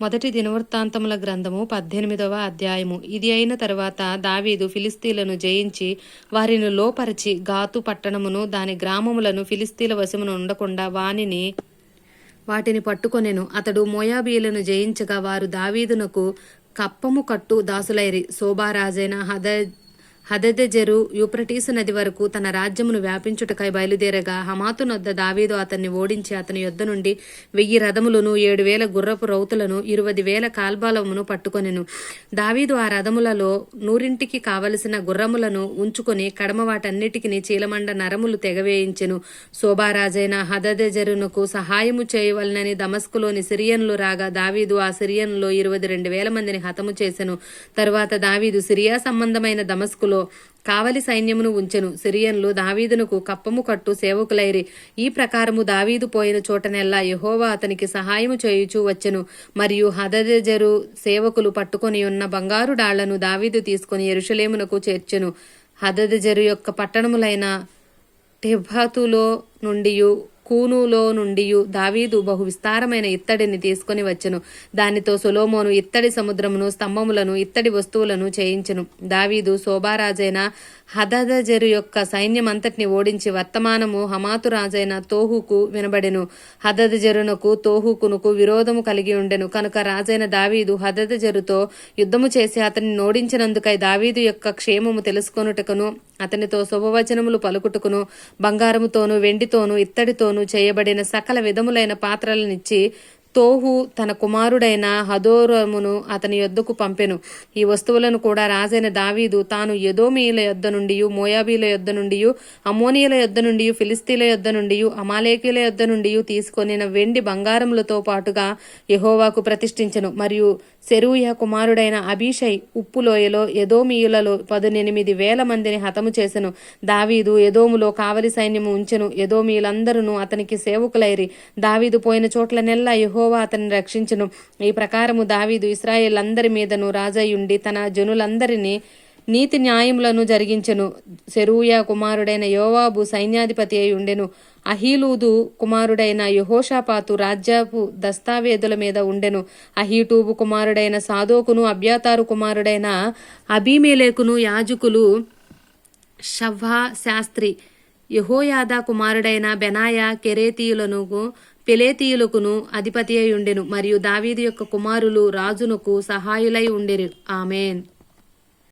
మొదటి దినవృత్తాంతముల గ్రంథము పద్దెనిమిదవ అధ్యాయము. ఇది అయిన తర్వాత దావీదు ఫిలిస్తీలను జయించి వారిని లోపరిచి గాతు పట్టణమును దాని గ్రామములను ఫిలిస్తీల వశమును ఉండకుండా వానిని వాటిని పట్టుకొనెను. అతడు మోయాబీయులను జయించగా వారు దావీదునకు కప్పము కట్టు దాసులైరి. శోభారాజైన హద హదదెజెరు యూప్రటీసు నది వరకు తన రాజ్యమును వ్యాపించుటకై బయలుదేరగా హమాతునొద్ద దావీదు అతన్ని ఓడించి అతని యొద్ద నుండి వెయ్యి రథములను ఏడు వేల గుర్రపు రౌతులను ఇరవై వేల కాల్బాలమును పట్టుకొనెను. దావీదు ఆ రథములలో నూరింటికి కావలసిన గుర్రములను ఉంచుకొని కడమ వాటన్నిటికి చీలమండ నరములు తెగవేయించెను. శోభారాజైన హదదెజరునకు సహాయము చేయవలనని దమస్కులోని సిరియన్లు రాగా దావీదు ఆ సిరియన్లో ఇరవై రెండు వేల మందిని హతము చేసెను. తరువాత దావీదు సిరియా సంబంధమైన దమస్కులో కావలి సైన్యమును ఉంచెను. సిరియన్లు దావీదునకు కప్పము కట్టు సేవకులైరి. ఈ ప్రకారము దావీదు పోయిన చోటనెల్లా యహోవా అతనికి సహాయము చేయుచూ వచ్చెను. మరియు హదజరు సేవకులు పట్టుకొని ఉన్న బంగారు డాళ్ళను దావీదు తీసుకొని ఎరుషలేమునకు చేర్చెను. హదజరు యొక్క పట్టణములైన టెబ్హతులో నుండి కూనులో నుండి దావీదు బహు విస్తారమైన ఇత్తడిని తీసుకొని వచ్చెను. దానితో సొలోమోను ఇత్తడి సముద్రమును స్తంభములను ఇత్తడి వస్తువులను చేయించెను. దావీదు శోభారాజైన హదదజరు యొక్క సైన్యమంతటిని ఓడించి వర్తమానము హమాతు రాజైన తోహుకు వినబడెను. హదదజరునకు తోహుకునుకు విరోధము కలిగి ఉండెను. కనుక రాజైన దావీదు హదదజరుతో యుద్ధము చేసి అతన్ని నోడించినందుకై దావీదు యొక్క క్షేమము తెలుసుకొనుటకును అతనితో శుభవచనములు పలుకుటకును బంగారముతోను వెండితోను ఇత్తడితోను చేయబడిన సకల విధములైన పాత్రలనిచ్చి తోహు తన కుమారుడైన హదోరమును అతని యొద్దకు పంపెను. ఈ వస్తువులను కూడా రాజైన దావీదు తాను యదోమీయుల యొద్ద నుండి మోయాబీల యొద్ద నుండి అమోనియల యొద్ద నుండి ఫిలిస్తీన్ల యొద్ద నుండి అమాలేకీల యొద్ద నుండి తీసుకొనిన వెండి బంగారములతో పాటుగా యహోవాకు ప్రతిష్ఠించెను. మరియు సెరూయ కుమారుడైన అభిషై ఉప్పులోయలో యదోమీయులలో పదునెనిమిది వేల మందిని హతము చేసెను. దావీదు యదోములో కావలి సైన్యము ఉంచెను. ఎదోమీయులందరూ అతనికి సేవకులైరి. దావీదు పోయిన చోట్ల నెల్ల యహోవా అతన్ని రక్షించెను. ఈ ప్రకారము దావీదు ఇస్రాయేల్ అందరి మీదను రాజయ్యుండి తన జనులందరినీ నీతి న్యాయములను జరిగించెను. సెరూయా కుమారుడైన యోవాబు సైన్యాధిపతి అయి ఉండెను అహీలూదు కుమారుడైన యహోషాపాతు రాజ్యపు దస్తావేదుల మీద ఉండెను. అహీటూబు కుమారుడైన సాదోకును అభ్యాతారు కుమారుడైన అభిమేలేకును యాజకులు షవ్వా శాస్త్రి యహోయాదా కుమారుడైన బెనాయా కెరేతీయులను పెలేతీయులకును అధిపతి అయి ఉండెను మరియు దావీదు యొక్క కుమారులు రాజునకు సహాయులై ఉండెరు. ఆమెన్.